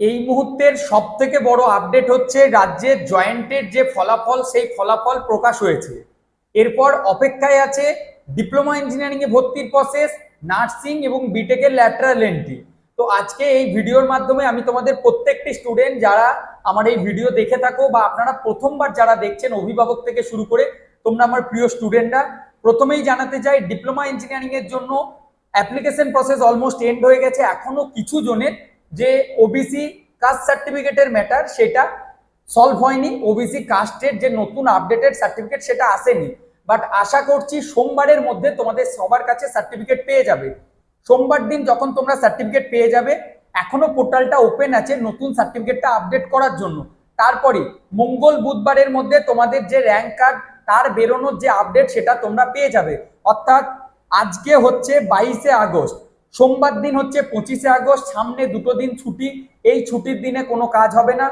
এই মুহূর্তের সব থেকে বড় আপডেট হচ্ছে রাজ্যের জয়েন্টের যে ফলাফল, সেই ফলাফল প্রকাশ হয়েছে। এরপর অপেক্ষায় আছে ডিপ্লোমা ইঞ্জিনিয়ারিং এ ভর্তির প্রসেস নার্সিং এবং বিটেকের ল্যাটারাল এন্ট্রি তো আজকে এই ভিডিওর মাধ্যমে আমি তোমাদের প্রত্যেকটি স্টুডেন্ট যারা আমার এই ভিডিও দেখে থাকো বা আপনারা প্রথমবার যারা দেখছেন অভিভাবক থেকে শুরু করে, তোমরা আমার প্রিয় স্টুডেন্টরা প্রথমেই জানাতে চাই ডিপ্লোমা ইঞ্জিনিয়ারিং এর জন্য অ্যাপ্লিকেশন প্রসেস অলমোস্ট এন্ড হয়ে গেছে। এখনও কিছু জনের যে ওবিসি কাস্ট সার্টিফিকেটের ম্যাটার সেটা সলভ হয়নি। ওবিসি কাস্টের যে নতুন আপডেটেড সার্টিফিকেট সেটা আসেনি। বাট আশা করছি সোমবারের মধ্যে তোমাদের সবার কাছে সার্টিফিকেট পেয়ে যাবে। সোমবার দিন যখন তোমরা সার্টিফিকেট পেয়ে যাবে, এখনও পোর্টালটা ওপেন আছে নতুন সার্টিফিকেটটা আপডেট করার জন্য। তারপরে মঙ্গল বুধবারের মধ্যে তোমাদের যে র্যাঙ্ক কার্ড তার বেরোনোর যে আপডেট সেটা তোমরা পেয়ে যাবে। অর্থাৎ আজকে হচ্ছে বাইশে আগস্ট। সোমবার দিন হচ্ছে পঁচিশে আগস্ট, সামনে দুটো দিন ছুটি। এই ছুটির দিনে কোনো কাজ হবে না।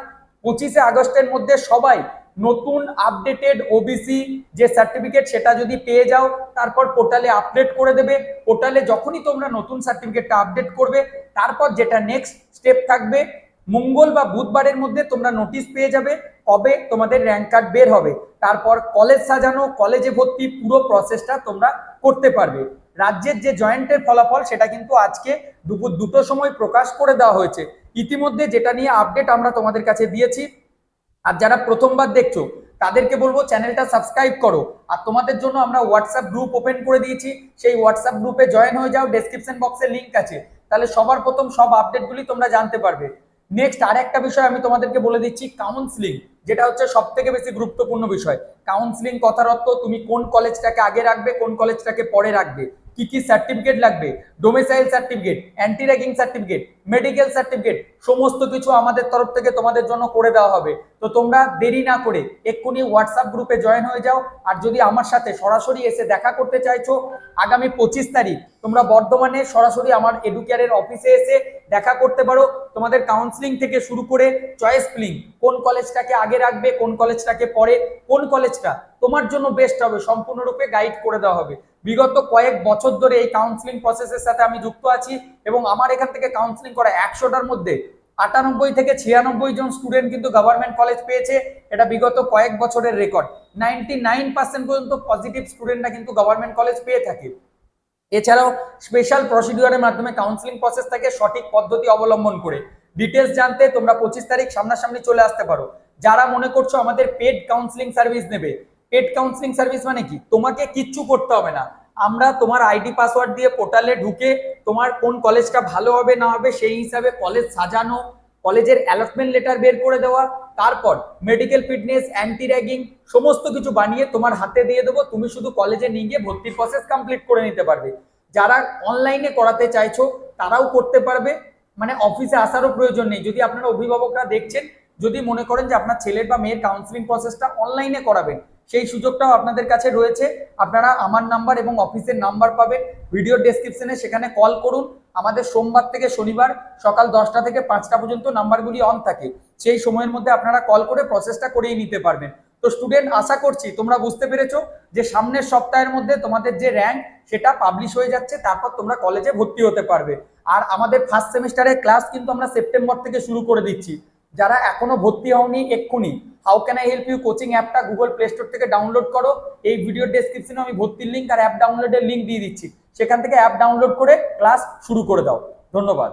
পঁচিশে আগস্টের মধ্যে সবাই নতুন আপডেটেড ওবিসি যে সার্টিফিকেট সেটা যদি পেয়ে যাও, তারপর পোর্টালে আপডেট করে দেবে। পোর্টালে যখনই তোমরা নতুন সার্টিফিকেটটা আপডেট করবে, তারপর যেটা নেক্সট স্টেপ থাকবে মঙ্গল বা বুধবারের মধ্যে তোমরা নোটিশ পেয়ে যাবে কবে তোমাদের র্যাঙ্ক কার্ড বের হবে। তারপর কলেজ সাজানো কলেজে ভর্তি, পুরো প্রসেসটা তোমরা করতে পারবে। রাজ্যের যে জয়েন্টের ফলাফল, সেটা কিন্তু আজকে দুপুর দুটো সময় প্রকাশ করে দেওয়া হয়েছে। ইতিমধ্যে যেটা নিয়ে আপডেট আমরা তোমাদের কাছে দিয়েছি, আর যারা প্রথমবার দেখছ, তাদেরকে বলব চ্যানেলটা সাবস্ক্রাইব করো। আর তোমাদের জন্য আমরা হোয়াটসঅ্যাপ গ্রুপ ওপেন করে দিয়েছি। সেই হোয়াটসঅ্যাপ গ্রুপে জয়েন হয়ে যাও ডেসক্রিপশন বক্সে লিঙ্ক আছে। তাহলে সবার প্রথম সব আপডেটগুলি তোমরা জানতে পারবে। নেক্সট আর একটা বিষয় আমি তোমাদেরকে বলে দিচ্ছি কাউন্সিলিং যেটা হচ্ছে সব থেকে বেশি গুরুত্বপূর্ণ বিষয়। কাউন্সিলিং কথার অর্থ তুমি কোন কলেজটাকে আগে রাখবে, কোন কলেজটাকে পরে রাখবে, কি কি সার্টিফিকেট লাগবে domicile certificate anti ragging certificate medical certificate সমস্ত কিছু আমাদের তরফ থেকে তোমাদের জন্য করে দেওয়া হবে। তো তোমরা দেরি না করে এক্ষুনি হোয়াটসঅ্যাপ গ্রুপে জয়েন হয়ে যাও। আর যদি আমার সাথে সরাসরি এসে দেখা করতে চাইছো, আগামী পঁচিশ তারিখ তোমরা বর্ধমানে সরাসরি আমার এডুকেয়ারের অফিসে এসে দেখা করতে পারো। তোমাদের কাউন্সিলিং থেকে শুরু করে চয়েস ফিলিং কোন কলেজটাকে আগে রাখবে, কোন কলেজটাকে পরে, কোন কলেজটা তোমার জন্য বেস্ট হবে, সম্পূর্ণরূপে গাইড করে দেওয়া হবে। বিগত কয়েক বছর ধরে এই কাউন্সিলিং প্রসেসের সাথে আমি যুক্ত আছি এবং আমার এখান থেকে কাউন্সিলিং করা একশোটার মধ্যে আটানব্বই থেকে ছিয়ানব্বই জন স্টুডেন্ট কিন্তু গভর্নমেন্ট কলেজ পেয়েছে। এটা বিগত কয়েক বছরের রেকর্ড নাইনটি নাইন পার্সেন্ট পর্যন্ত পজিটিভ স্টুডেন্টরা কিন্তু গভর্নমেন্ট কলেজ পেয়ে থাকে। এছাড়াও স্পেশাল প্রসিডিউরের মাধ্যমে কাউন্সিলিং প্রসেস থেকে সঠিক পদ্ধতি অবলম্বন করে। ডিটেলস জানতে তোমরা পঁচিশ তারিখ সামনাসামনি চলে আসতে পারো। যারা মনে করছ আমাদের পেড কাউন্সিলিং সার্ভিস নেবে পেড কাউন্সিলিং সার্ভিস মানে কি? তোমাকে কিচ্ছু করতে হবে না। আমরা তোমার আইডি পাসওয়ার্ড দিয়ে পোর্টালে ঢুকে তোমার কোন কলেজটা ভালো হবে, না হবে, সেই হিসাবে কলেজ সাজানো কলেজের অ্যালটমেন্ট লেটার বের করে দেওয়া, তারপর মেডিকেল ফিটনেস অ্যান্টি র্যাগিং সমস্ত কিছু বানিয়ে তোমার হাতে দিয়ে দেবো। তুমি শুধু কলেজে নিয়ে গিয়ে ভর্তির প্রসেস কমপ্লিট করে নিতে পারবে। যারা অনলাইনে করাতে চাইছো, তারাও করতে পারবে। মানে অফিসে আসারও প্রয়োজন নেই। যদি আপনারা অভিভাবকরা দেখছেন, যদি মনে করেন যে আপনার ছেলের বা মেয়ের কাউন্সিলিং প্রসেসটা অনলাইনে করাবেন সেই সুযোগটাও আপনাদের কাছে রয়েছে। আপনারা আমার নাম্বার এবং অফিসের নাম্বার পাবেন। ভিডিও ডেসক্রিপশনে সেখানে কল করুন। আমাদের সোমবার থেকে শনিবার সকাল দশটা থেকে পাঁচটা পর্যন্ত নাম্বারগুলি অন থাকে। সেই সময়ের মধ্যে আপনারা কল করে প্রসেসটা করিয়ে নিতে পারবেন। তো স্টুডেন্ট আশা করছি তোমরা বুঝতে পেরেছ যে সামনের সপ্তাহের মধ্যে তোমাদের যে র্যাঙ্ক সেটা পাবলিশ হয়ে যাচ্ছে। তারপর তোমরা কলেজে ভর্তি হতে পারবে। আর আমাদের ফার্স্ট সেমিস্টারের ক্লাস কিন্তু আমরা সেপ্টেম্বর থেকে শুরু করে দিচ্ছি। যারা এখনও ভর্তি হওনি এক্ষুনি how can I help you coaching অ্যাপটা গুগল প্লে স্টোর থেকে ডাউনলোড করো। এই ভিডিও ডেসক্রিপশনে আমি ভর্তির লিঙ্ক আর অ্যাপ ডাউনলোডের লিঙ্ক দিয়ে দিচ্ছি। সেখান থেকে অ্যাপ ডাউনলোড করে ক্লাস শুরু করে দাও। ধন্যবাদ।